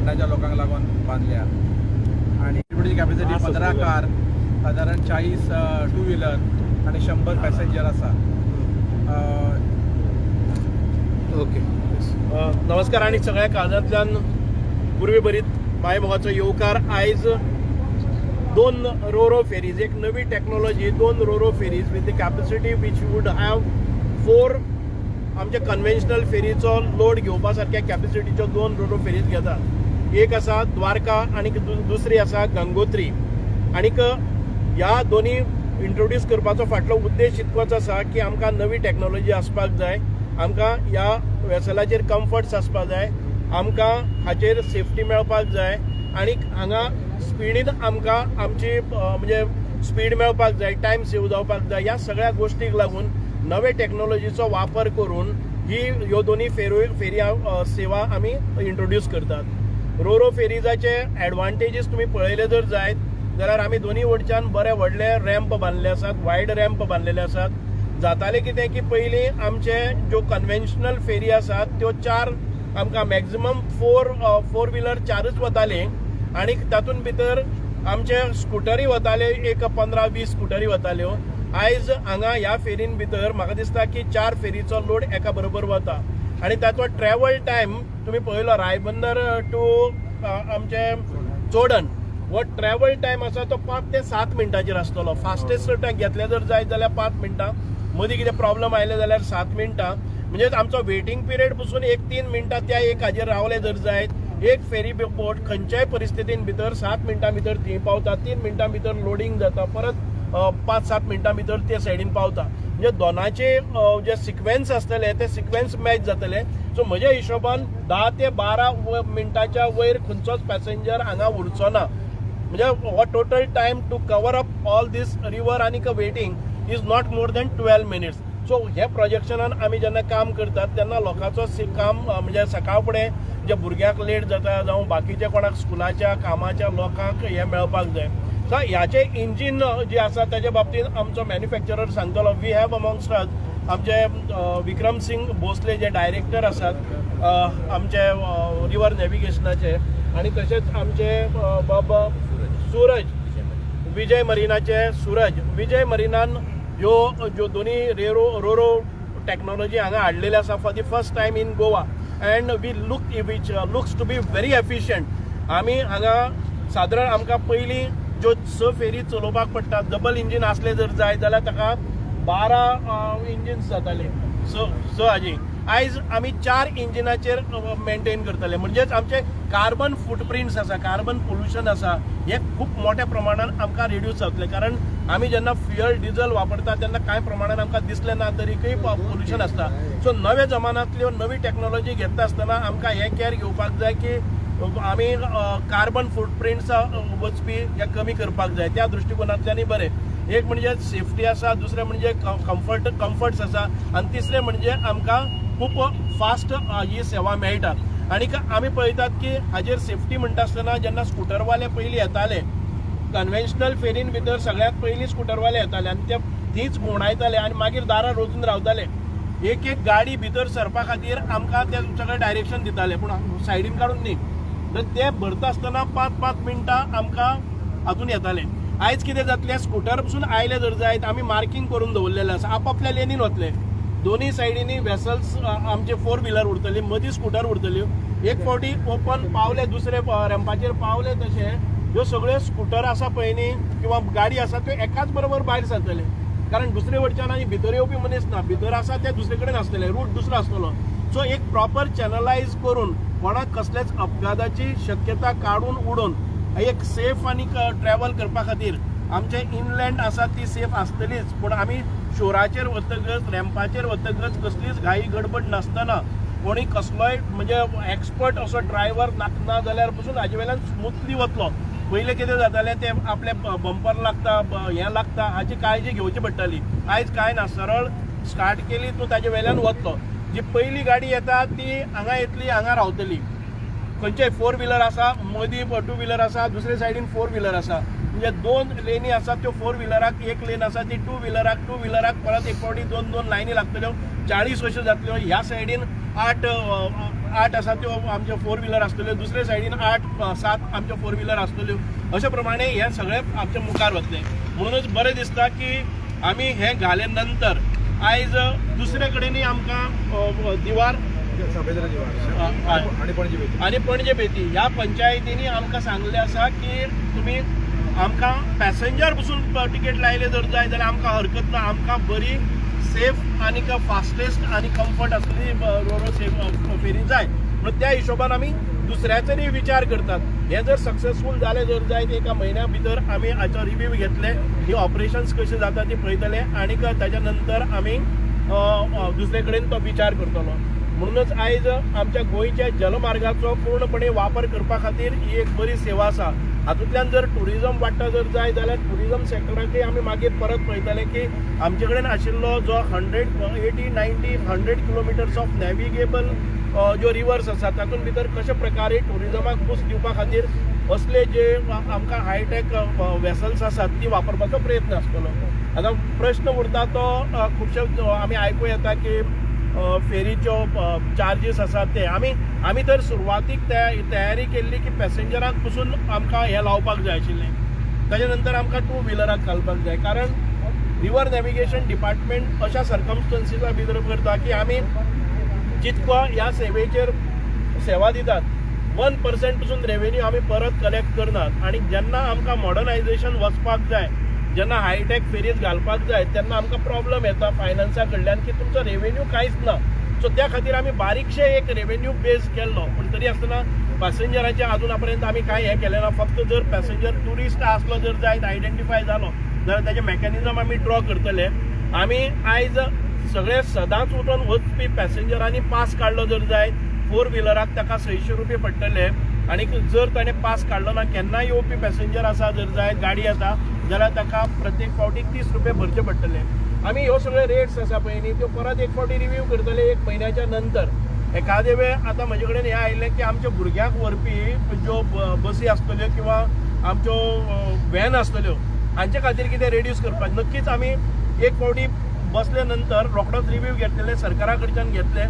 फोंडाच्या लोकांक लागून बांदल्या आणि एवढी कॅपॅसिटी पंदरा कार साधारण चाळीस टू व्हिलर आणि शंभर पॅसेंजर आसा अ, ओके. नमस्कार आणि सगळ्या काळजांतल्यान पुर्वी बरीत माय मोगाचो येवकार आयज दोन रोरो फेरीज एक नवी टेक्नॉलॉजी दोन roro ferries with the capacity which would have four आमचे कन्व्हेन्शनल फेरीचो लोड घेवपा सारक्या कॅपॅसिटीच्यो दोन रोरो फेरीज घेतात. एक आसा द्वारका आणि दुसरी आसा गंगोत्री. आणीक ह्या दोनी इंट्रोड्यूस करपाचो फाटलो उद्देश इतकोच आसा की आमकां नवी टॅक्नॉलॉजी आसपाक जाय. आमकां ह्या वेसलाचेर कम्फर्ट्स आसपाक जाय. आमकां हाचेर सेफ्टी मेळपाक जाय. आनीक हांगा स्पिडीन आमकां आमची म्हणजे स्पीड मेळपाक जाय टायम सेव जावपाक जाय ह्या सगळ्या गोश्टीक लागून नवे टॅक्नॉलॉजीचो वापर करून ही ह्यो दोन्ही फेरो फेरया सेवा आमी इंट्रोड्यूस करतात. रोरो फेरीजाचे एडवांटेजीस तुमी पळयले जर जायत जाल्यार आमी दोनी वटच्यान बरे व्हडले रॅम्प बांदले आसात वायड रॅम्प बांदलेले आसात जाताले कितें की पयलीं आमचे ज्यो कन्व्हेन्शनल फेरी आसात त्यो चार आमकां मॅक्झिमम फोर फोर व्हिलर चारच वताली आनी तातूंत भितर आमचे स्कुटरी वताले एक पंदरा वीस स्कुटरी वताल्यो हो. आयज हांगा ह्या फेरीन भितर म्हाका दिसता की चार फेरीचो लोड एका बरोबर वता. आनी ताचो ट्रॅवल टायम तुमी पळयलो रायबंदर टू आमचे चोडन हो ट्रॅवल टायम आसा तो पांच ते सात मिनटांचेर आसतलो फास्टेस्ट घेतले जर जायत जाल्यार पांच मिनटां. मदीं कितें प्रॉब्लम आयले जाल्यार सात मिनटां. म्हणजे आमचो वेटींग पिरियड पसून एक तीन मिनटां त्या एक हाजेर रावले जर जायत. एक फेरी बोट खंयच्याय परिस्थितीन भितर सात मिनटां भितर थंय पावता तीन मिनटां भितर लोडिंग जाता परत पांच पाच सात मिनटां भितर ते सायडीन पावता. म्हणजे दोनाचे जे सिक्वेन्स आसतले ते सिक्वेन्स मॅच जातले. सो म्हज्या हिशोबान धा ते बारा मिनटाच्या वयर खंयचोच पॅसेंजर हांगा उरचो ना म्हणजे हो total time to cover up all this river आनी waiting is not more than twelve minutes so हे प्रोजेक्शनान आमी जेन्ना काम करतात तेन्ना लोकांचो काम म्हणजे सकाळ फुडें जे भुरग्यांक लेट जाता जावं बाकीच्या कोणाक स्कुलाच्या कामाच्या लोकांक हे मेळपाक जाय. सो ह्याचे इंजीन जे आसा त्याच्या बाबतींत आमचो मॅन्युफॅक्चरर सांगतलो वी हॅव अमॉंगस्ट आमचे विक्रम सिंग भोसले जे डायरेक्टर आसात आमचे रिवर नॅव्हिगेशनाचे आणि तसेच आमचे बाबा सूरज विजय मरिनाचे सूरज विजय मरिनान ह्यो ज्यो दोनी रेरो रोरो टेक्नॉलॉजी हांगा हाडलेली आसा for the first time in Goa. And we look which looks to be very efficient आमी हांगा सादारण आमकां पयलीं ज्यो स फेरी चलोवपाक पडटा डबल इंजीन आसले जर जाय जाल्यार ताका बारा इंजिन्स जाताले. स स हाजी आयज आमी चार इंजिनाचेर मेंटेन करतले. म्हणजेच आमचे कार्बन फुटप्रिंट्स आसा कार्बन पोल्युशन आसा हे खूब मोठ्या प्रमाणात आमकां रिड्यूस जातले. कारण आमी जेन्ना फ्युअल डिझल वापरता तेन्ना कांय प्रमाणात आमकां दिसलें ना तरीकय पोल्युशन आसता सो नव्या जमान्यांतल्यो नवी टेक्नॉलॉजी घेता आसतना आमकां हे केअर घेवपाक जाय की आमी कार्बन फुटप्रिंट्स वचपी हे कमी करपाक जाय. त्या दृश्टिकोनांतल्यानय बरें. एक म्हणजे सेफ्टी आसा दुसरें म्हणजे कम्फर्ट कम्फर्ट्स आसा आनी तिसरें म्हणजे आमकां खूब फास्ट ही सेवा मेळटा. आनी आमी पळयतात की हाजेर सेफ्टी म्हणटा आसतना जेन्ना स्कुटरवाले पयलीं येताले कन्व्हेन्शनल फेरीन भितर सगळ्यात पयलीं स्कुटरवाले येताले आनी ते थींच भोंवडायताले आनी मागीर दारां रोजून रावताले. एक एक गाडी भितर सरपा खातीर आमकां ते सगळें डायरेक्शन दिताले पूण सायडीन काडून न्ही. तर ते भरता आसतना पांच पांच मिनटां आमकां हातून येताले. आयज कितें जातलें स्कुटर पसून आयले जर जायत आमी मार्कींग करून दवरलेलें आसा आपआपल्या लेनीन वतले. दोन्ही सायडींनी वेसल्स आमचे फोर व्हिलर उरतली मदीं स्कुटर उरतल्यो एक फावटी ओपन पावले दुसरे रॅम्पाचेर पावले तशे. ह्यो सगळ्यो स्कुटर आसा पळय न्ही किंवा गाडी आसा त्यो एकाच बरोबर भायर सरतले. कारण दुसरे वटच्यान आनी भितर येवपी मनीस ना. भितर आसा ते दुसरे कडेन आसतले रूट दुसरो आसतलो. सो एक प्रॉपर चॅनलायज करून कोणाक कसलेच अपघाताची शक्यता काडून उडोवन एक सेफ आनी ट्रॅव्हल करपा खातीर आमचे इनलँड आसा ती सेफ आसतलीच पूण आमी शोराचेर वतकच रॅम्पाचेर वतकच कसलीच घाई गडबड नासतना कोणी कसलोय म्हणजे एक्सपर्ट असो ड्रायव्हर ना जाल्यार पसून हाजे वेल्यान स्मुथली वतलो. पयलें कितें जातालें ते आपले बंपर लागता हें लागता हाची काळजी घेवची पडटाली. आयज कांय ना सरळ स्टार्ट केली तूं ताजे वेल्यान वतलो. जी पयली गाडी येता ती हांगा येतली हांगा रावतली. खंयचेय फोर व्हिलर आसा मदीं टू व्हिलर आसा दुसरे सायडीन फोर व्हिलर आसा म्हणजे दोन लेनी आसात त्यो फोर व्हिलराक एक लेन आसा ती टू व्हिलराक टू व्हिलराक परत एक फावटी दोन दोन लायनी लागतल्यो हो. चाळीस अश्यो जातल्यो हो. ह्या सायडीन आठ आठ आसा त्यो आमच्यो फोर व्हिलर आसतल्यो दुसरे सायडीन आठ सात आमच्यो फोर व्हिलर आसतल्यो अशे प्रमाणे हे सगळे आमचे मुखार वतले म्हणूनच बरें दिसता की आमी हे घाले नंतर आयज दुसरे कडेनय आमकां दिवार आणि पणजे बेती. ह्या पंचायतींनी आमकां सांगलें आसा की तुमी आमकां पॅसेंजर पसून तिकेट लायले जर जाय जाल्यार आमकां हरकत ना. आमकां बरी सेफ आनी फास्टेस्ट आनी कम्फर्ट आसली रोरो सेफ फेरी जाय. म्हणून त्या हिशोबान आमी दुसऱ्याचोय विचार करतात. हे जर सक्सेसफूल जाले जर जायत एका म्हयन्या भितर आमी हाचो रिव्ह्यू घेतले ही ऑपरेशन्स कशी जाता ती पळयतले आनीक ताच्या नंतर आमी दुसरे कडेन तो विचार करतलो. म्हणूनच आयज आमच्या गोंयच्या जलमार्गाचो पूर्णपणे वापर करपा खातीर ही एक बरी सेवा आसा. हातूंतल्यान जर टुरिजम वाडटा जर जाय जाल्यार टुरिजम सेक्टराकय आमी मागीर परत पळयतले की आमचे कडेन आशिल्लो जो hundred eighty ninety hundred kilometres of navigable ज्यो रिवर्स आसा तातूंत भितर कशे प्रकारे टुरिजमाक बूस्ट दिवपा खातीर असले जे आमकां हायटॅक वेसल्स आसात ती वापरपाचो प्रयत्न आसतलो आतां प्रश्न उरता तो खुबशे आमी आयकूं येता की फेरीच्यो चार्जीस आसात ते. आमी आमी तर सुरवातीक तयारी केल्ली की पॅसेंजरांक पसून आमकां हें लावपाक जाय आशिल्लें. ताजे नंतर आमकां टू व्हिलराक घालपाक जाय. कारण रिवर नॅव्हिगेशन डिपार्टमेंट अशा सर्कमस्टन्सीसा भितर करता की आमी जितको ह्या सेवेचेर सेवा दितात वन पर्सेंट पसून रेवेन्यू आमी परत कलेक्ट करनात आनी जेन्ना आमकां मॉडर्नायझेशन वचपाक जाय जेन्ना हायटेक फेरीज घालपाक जाय तेन्ना आमकां प्रॉब्लेम येता फायनान्सा कडल्यान की तुमचो रेवेन्यू कांयच ना. सो त्या खातीर आमी बारीकशे एक रेवेन्यू बेस केल्लो. पूण तरी आसतना पॅसेंजराचे अजून पर्यंत आमी कांय हें केलें ना फक्त जर पॅसेंजर ट्युरिस्ट आसलो जर जायत आयडेंटिफाय जालो जाल्यार तेजें मेकॅनिझम आमी ड्रॉ करतले आमी आयज सगळे सदांच उठून वचपी पॅसेंजरांनी पास काडलो जर जायत फोर व्हिलराक ताका सयशे रुपया पडटले आणि जर ताणें पास काडलो ना केन्नाय येवपी पॅसेंजर आसा जर जायत गाडी येता जाल्यार ताका प्रत्येक फावटी तीस रुपया भरचे पडटले आमी ह्यो सगळे रेट्स आसा पळय न्ही त्यो परत एक फावटी रिव्ह्यू करतले एक म्हयन्याच्या नंतर. एखादे वेळ आतां म्हजे कडेन हें आयिल्लें की आमच्या भुरग्यांक व्हरपी ज्यो बसी आसतल्यो किंवा आमच्यो व्हॅन आसतल्यो हांचे खातीर कितें रेड्यूस करपाक. नक्कीच आमी एक फावटी बसले नंतर रोखडोच रिव्यू घेतलेले सरकारा कडच्यान घेतले.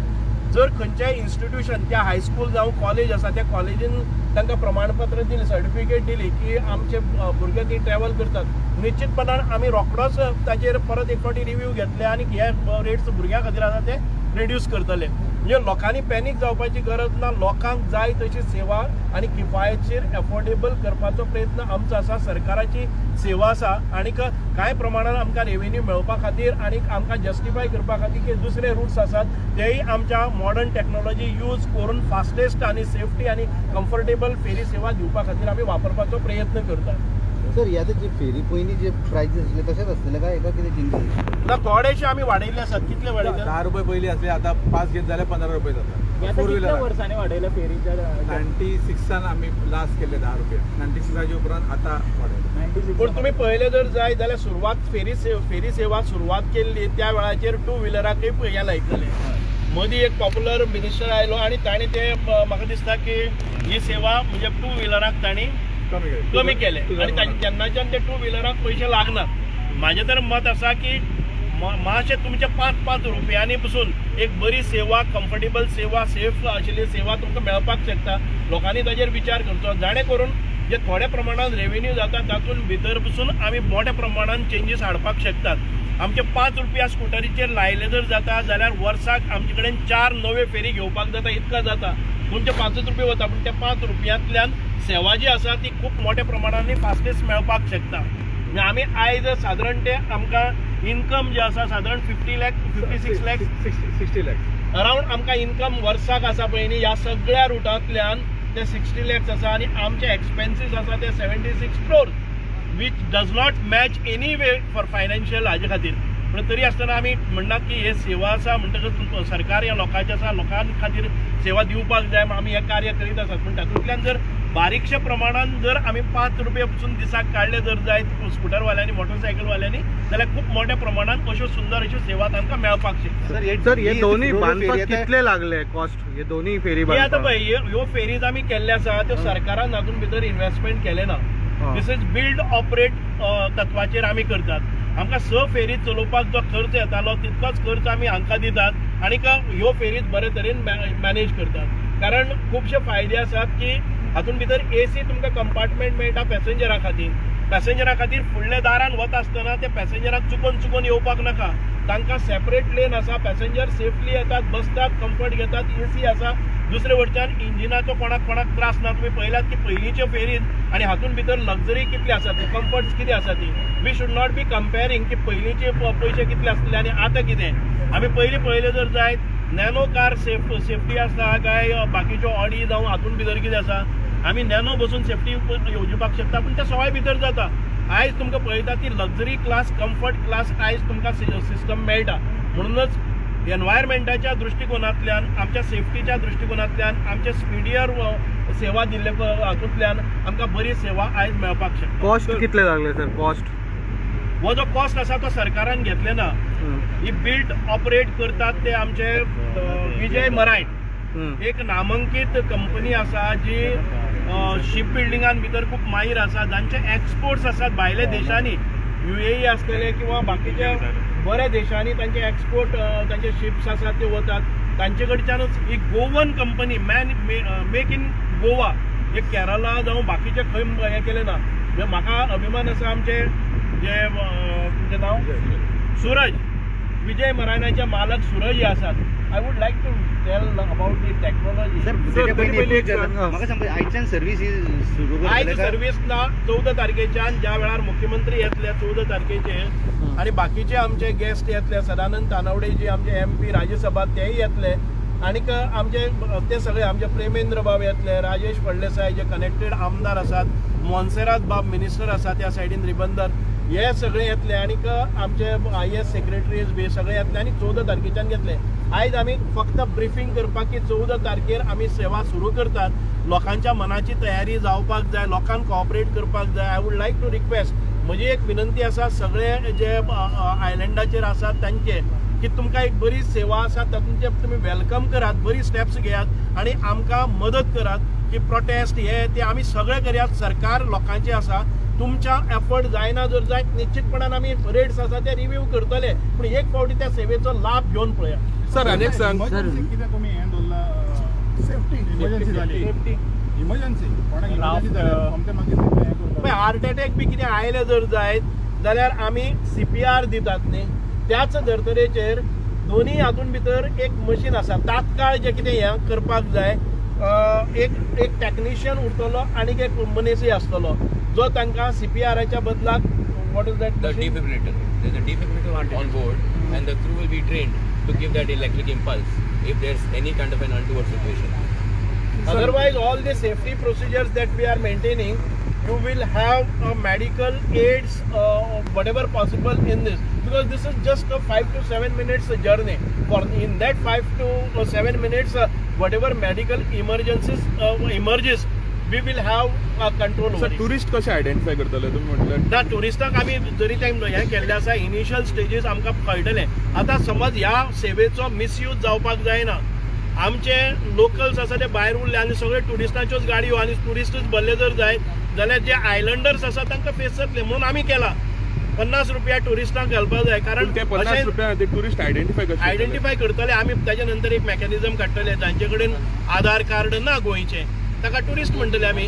जर खंयच्याय इन्स्टिट्यूशन त्या हायस्कूल जावं कॉलेज आसा त्या कॉलेजीन तांकां प्रमाणपत्र दिलें सर्टिफिकेट दिली की आमचे भुरगे ती ट्रॅव्हल करतात. निश्चितपणान आमी रोखडोच ताचेर परत एक फावटी रिव्यू घेतले आनी हे रेट्स भुरग्यां खातीर आसा ते रिड्यूस करतले. म्हणजे लोकांनी पॅनीक जावपाची गरज ना लोकांक जाय तशी सेवा आनी किफायतशीर एफोर्डेबल करपाचो प्रयत्न आमचो आसा सरकाराची सेवा आसा आनीक कांय प्रमाणान आमकां रेवेन्यू मेळोवपा खातीर आनीक आमकां जस्टिफाय करपा खातीर की दुसरे रूट्स आसात तेय आमच्या मॉडर्न टॅक्नॉलॉजी यूज करून फास्टेस्ट आनी सेफ्टी आनी कम्फर्टेबल फेरी सेवा दिवपा खातीर आमी वापरपाचो प्रयत्न करतात. सर ह्या जे फेरी पयलीं जे प्रायजीस आसले तशेंच आसतले काय? एका कितें चेंजीस ना थोडेशे आमी वाडयल्ले आसात कितले वाडयले दहा रुपये पहिली असले आता पाच घेत जाल्यार पंधरा रुपये जातात. फोर व्हिलर वर्सांनी वाडयल्या फेरीच्या नायन्टी सिक्सान आम्ही लास्ट केले दहा रुपये. नायन्टी सिक्साच्या उपरांत आता वाडयले पूण तुमी पळयले जर जाय जाल्यार सुरवात फेरी से फेरी सेवा सुरवात केल्ली त्या वेळाचेर टू व्हिलराकय पळया लायतले. मदीं एक पॉप्युलर मिनिस्टर आयलो आनी ताणें ते म्हाका दिसता की ही सेवा म्हणजे टू व्हिलराक ताणी कमी केले. कमी केले. आणि ताचे- तेन्नाच्यान ते टू व्हिलराक पयशे लागनात म्हाजें तर मत आसा की मातशें तुमचे पांच पांच रुपयांनी पसून एक बरी सेवा कम्फर्टेबल सेवा सेफ आशिल्ली सेवा तुमकां मेळपाक शकता. लोकांनी ताजेर विचार करचो. जाणे करून जे थोड्या प्रमाणात रेवेन्यू जाता तातूंत भितर पसून आमी मोठ्या प्रमाणात चेंजीस हाडपाक शकतात. आमचे पांच रुपया स्कुटरीचेर लायले जर जाता जाल्यार वर्साक आमचे कडेन चार नवे फेरी घेवपाक जाता इतका जाता. तुमचे पांचच रुपये वता पूण त्या पांच रुपयांतल्यान सेवा जी आसा ती खूब मोठ्या प्रमाणांनी फास्टेस्ट मेळपाक शकता. म्हणजे आमी आयज सादारण ते आमकां इन्कम जे आसा सादारण fifty lakh fifty six lakh sixty lakhs around आमकां इन्कम वर्साक आसा पळय न्ही ह्या सगळ्या रुटांतल्यान ते सिक्स्टी लॅक्स आसा आनी आमचे एक्सपेन्सीस आसा ते seventy six crore which does not match any way for financial हाजे खातीर पूण तरी आसतना आमी म्हणनात की हे सेवा आसा म्हणटकच सरकार ह्या लोकांचे आसा लोकां खातीर सेवा दिवपाक जाय म्हण आमी हें कार्य करीत आसात पूण तातूंतल्यान जर बारीकशे प्रमाणान जर आमी पांच रुपया पसून दिसाक काडले जर जायत स्कुटरवाल्यांनी मोटरसायकलवाल्यांनी जाल्यार खूप मोठ्या प्रमाणात अश्यो सुंदर अश्यो सेवा तांकां मेळपाक शकता. सर हे दोन्ही बांधपाक कितले लागले कॉस्ट हे दोन्ही फेरी आता पळय ह्यो ह्यो फेरीज आमी केल्ले आसा त्यो सरकारान हातूंत भितर इन्व्हेस्टमेंट केले ना. दिस इज बिल्ड ऑपरेट तत्वाचेर आमी करतात. आमकां स फेरी चलोवपाक जो खर्च येतालो तितकोच खर्च आमी हांकां दितात आनीक ह्यो फेरीज बरे तरेन मॅनेज करतात. कारण खुबशे फायदे आसात की हातूंत भितर एसी तुमकां कंपार्टमेंट मेळटा पॅसेंजरा खातीर. पॅसेंजरा खातीर फुडल्या दारान वता आसतना ते पॅसेंजराक चुकून चुकून येवपाक नाका. तांकां सेपरेट लेन आसा पॅसेंजर सेफली येतात बसतात कम्फर्ट घेतात एसी आसा. दुसरे वटच्यान इंजिनाचो कोणाक कोणाक त्रास ना. तुमी पळयलात की पयलींचे फेरीत आनी हातूंत भितर लक्झरी कितली आसा ती? कम्फर्ट्स कितें आसा ती? We should not be comparing की पयलींचे पयशे कितले आसले आनी आतां कितें आमी पयलीं पळयलें जर जायत नॅनो कार सेफ सेफ्टी आसा काय बाकीच्यो ऑडी जावं हातूंत भितर कितें आसा? आमी नॅनो बसून सेफ्टी येवजपाक शकता. पूण ते सवाय भितर जाता. आयज तुमकां पळयता ती लक्झरी क्लास कम्फर्ट क्लास आयज तुमकां सिस्टम मेळटा. म्हणूनच एनवायरमेंटाच्या दृश्टिकोनांतल्यान आमच्या सेफ्टीच्या दृश्टिकोनांतल्यान आमच्या स्पिडियर सेवा दिल्ले हातूंतल्यान आमकां बरी सेवा आयज मेळपाक शकता. कॉस्ट कितले लागले सर कॉस्ट हो जो कॉस्ट आसा तो सरकारान घेतले ना. ही बिल्ड ऑपरेट करतात ते आमचे अ, विजय मरायण. एक नामांकीत कंपनी आसा जी शिप बिल्डिंगान भितर खूप माहीर आसा जांचे एक्सपोर्ट्स आसात भायल्या देशांनी युएई आसलेले किंवा बाकीच्या बऱ्या देशांनी तांचे एक्सपोर्ट तांचे शिप्स आसात ते वतात तांचे कडच्यानच ही Goan company man make in Goa एक केरला जावं बाकीचे खंय हें केलें ना. म्हाका अभिमान आसा आमचे जे तुमचें नांव? सूरज. विजय मरायणाचे मालक सूरज हे आसात I would like to tell about the technology एक सांगा. म्हाका सांग आयच्यान सर्वीस ही सुरू आयज करतले काय सर्वीस ना चौदा तारखेच्यान ज्या वेळार मुख्यमंत्री येतले चौदा तारखेचे आणि बाकीचे आमचे गेस्ट येतले सदानंद तानावडे जे आमचे एम पी राज्यसभा तेय येतले. आणीक आमचे ते सगळे आमचे प्रेमेंद्र बाब येतले राजेश फळदेसाय जे कनेक्टेड आमदार आसात मोन्सेरात बाब मिनिस्टर आसा त्या सायडीन रिबंदर हे सगळे येतले आनीक आमचे आय एस सेक्रेटरीज बी सगळे येतले आनी चौदा तारखेच्यान घेतले. आयज आमी फक्त ब्रिफींग करपाक की चौदा तारखेर आमी सेवा सुरू करतात. लोकांच्या मनाची तयारी जावपाक जाय लोकांक कॉपरेट करपाक जाय. I would like to request म्हजी एक विनंती आसा सगळे जे आयलंडाचेर आसात तांचे की तुमकां एक बरी सेवा आसा तातूंत तुमी वेलकम करात बरी स्टेप्स घेयात आनी आमकां मदत करात की प्रोटेस्ट हे ते आमी सगळे करयात. सरकार लोकांचे आसा तुमच्या एफर्ट जायना जर जायत निश्चितपणान आमी रेट्स आसा ते रिव्यू करतले. पूण एक फावटी त्या सेवेचो लाभ घेवन पळया. सर अनेक सांग. तुमी हें दवरला सेफ्टी इमर्जन्सी जाली कोणाक हार्ट अटॅक बी कितें आयले जर जायत जाल्यार आमी सी पी आर दितात न्ही. त्याच धर्तरेचेर दोनी हातून भितर एक मशीन आसा तात्काळ जे कितें हें करपाक जाय एक एक टॅक्निशियन उरतलो आणि एक मनीसही असतो जो त्यांना सी पी आर आयच्या बदलात what is that defibrillator on board and the through will be train to give that electric impulse if there is any kind of an untoward situation otherwise all the safety procedures that we are maintaining you will have a medical aids what possible in this because this. Is just a five to seven minutes journey for in that five to seven minutes whatever medical emergencies uh, emerges, we will have control over sir it. Tourist कसे identify करतले? तुम्ही म्हटलं ना टुरिस्टांक आमी जरी time हें केल्लें आसा इनिशियल स्टेजीस आमकां कळटलें आतां समज ह्या सेवेचो मिसयूज जावपाक जायना. आमचे लोकल्स आसा ते भायर उरले आनी सगळे टुरिस्टांच्योच गाडयो आनी टुरिस्टूच भरले जर जायत जाल्यार जे आयलंडर्स आसा तांकां फेस जातले म्हणून आमी केला. पन्नास रुपया टुरिस्टांक घालपाक जाय कारण ते पन्नास रुपया ते टुरिस्ट आयडेंटिफाय कसे आयडेंटिफाय करतले आमी ताच्या नंतर एक मेकॅनिझम काडटले जांचे कडेन आधार कार्ड ना गोंयचे ताका टुरिस्ट म्हणटले आमी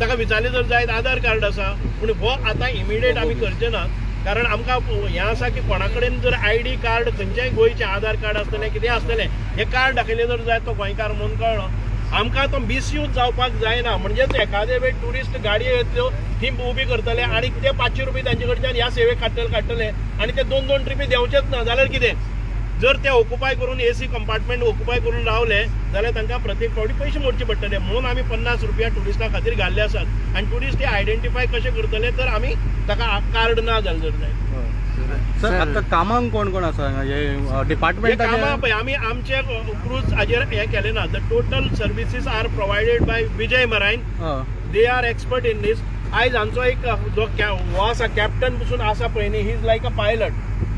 ताका विचारले जर जायत आधार कार्ड आसा पूण हो आतां इमिडिएट आमी करचे ना. कारण आमकां हें आसा की कोणा कडेन जर आय डी कार्ड खंयच्याय गोंयचें आधार कार्ड आसतलें कितें आसतलें हें कार्ड दाखयलें जर जायत तो गोंयकार म्हणून कळ्ळो आमकां तो मिसयूज जावपाक जायना. म्हणजेच एखादे वेळ टुरिस्ट गाडयो येतल्यो थी उबी करतले आणि ते पांचशे रुपये तांचे कडच्यान ह्या सेवेक काडटले काडटले आनी ते दोन दोन ट्रिपी देंवचेच ना. जाल्यार कितें? जर ते ऑक्युपाय करून एसी कंपार्टमेंट ऑक्युपाय करून रावले जाल्यार तांकां प्रत्येक फावटी पयशे मोडचे पडटले. म्हणून आमी पन्नास रुपया टुरिस्टां खातीर घाल्ले आसात. आनी टुरिस्ट ते आयडेंटिफाय कशे करतले तर आमी ताका कार्ड ना जालें जर जाय. सर आता कामांक कोण कोण आसा हांगा हे हे कामां आमी आमचे क्रूज हाजेर हें केलें ना. The total services are provided by Vijay marine. They are expert in these eyes हांचो एक जो कॅ- हो आसा कॅप्टन पसून आसा पळय न्ही he is like a pilot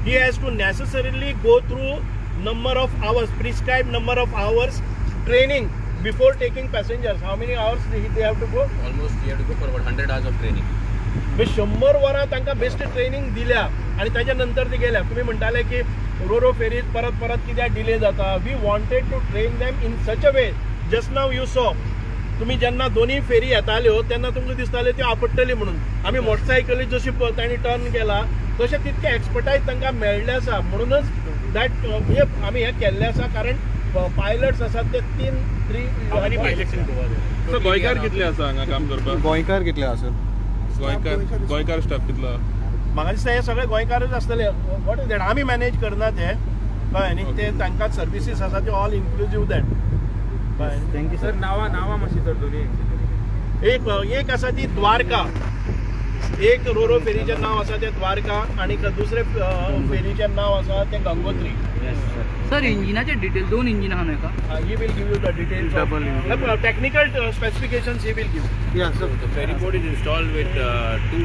he has to necessarily go through number of hours prescribe number of hours training before taking passengers how many hours they have to go Almost you have to go for about 100 hours of training. म्हणजे शंभर वरां तांकां best training दिल्या आनी ताच्या नंतर ते गेल्या. तुम्ही म्हणटाले की रोरो फेरीत परत परत कित्याक डिले जाता we wanted to train them in such a way just now you saw तुम्ही जेन्ना दोन्ही फेरी येताल्यो तेन्ना तुमकां दिसताले त्यो आपडटली म्हणून. आमी मोटरसायकली जशी तांणी टर्न केला तशें तितके एक्सपर्टायज तांकां मेळ्ळे आसा म्हणूनच दॅट म्हणजे आमी हें केल्लें आसा कारण पायलट्स आसात ते तीन थ्री गोंयकार कितले आसा हांगा काम करपाक गोंयकार कितले आसा गोंयकार गोंयकार स्टाफ कितलो म्हाका दिसता हे सगळे गोंयकारच आसतले वॉट इज दॅट आमी मॅनेज करना ते. कळ्ळें न्ही ते तांकां सर्विसीस आसा त्यो ऑल इन्क्लुजीव दॅट कळ्ळें? थँक्यू सर नावा नावा मातशी सर दोन्ही एक एक आसा ती द्वारका. एक रोरो फेरीचें नाव आसा तें द्वारका आणि दुसरे फेरीचें नाव आसा तें गंगोत्री. सर इंजिनाचे डिटेल दोन इंजिन आहा का he will give you the details technical specifications he will give you sir The ferry boat is installed with uh, two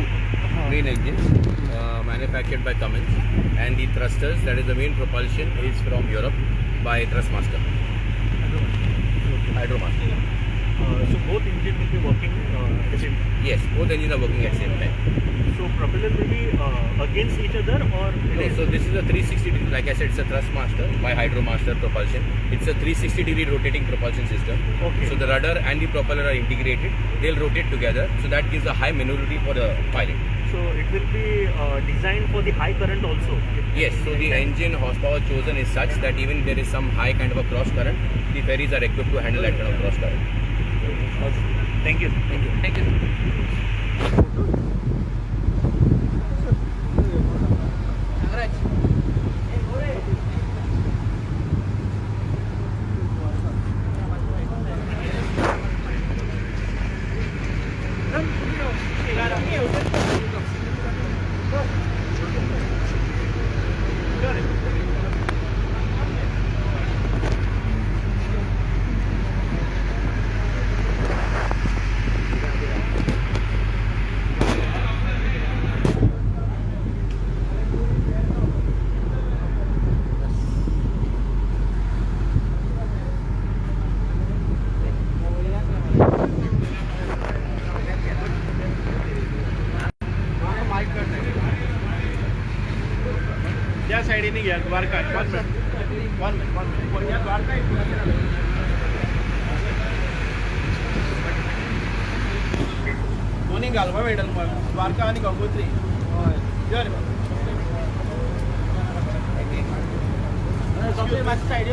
main engines uh, manufactured by Cummins, and the thrusters, that is the main propulsion, is from Europe by Thrustmaster. Hydromaster. so both engine will be working uh, at the same time. Yes, both engines are working at the same time. So propeller will be uh, against each other or? No, so this is a 360 degree, like I said, it's a Thrustmaster by Hydromaster propulsion. It's a 360 degree rotating propulsion system. Okay. So the rudder and the propeller are integrated. They'll rotate together. So that gives a high maneuverability for the pilot. So it will be uh, designed for the high current also. Yes, so the engine horsepower chosen is such that even there is some high kind of a cross current, the ferries are equipped to handle that kind of cross current. Thank you. Thank you. Thank you. One minute one minute one minute या द्वारका एक दोन्ही घालपा मेळटलें द्वारका आणि गंगोत्री. हय. मातशी सायडी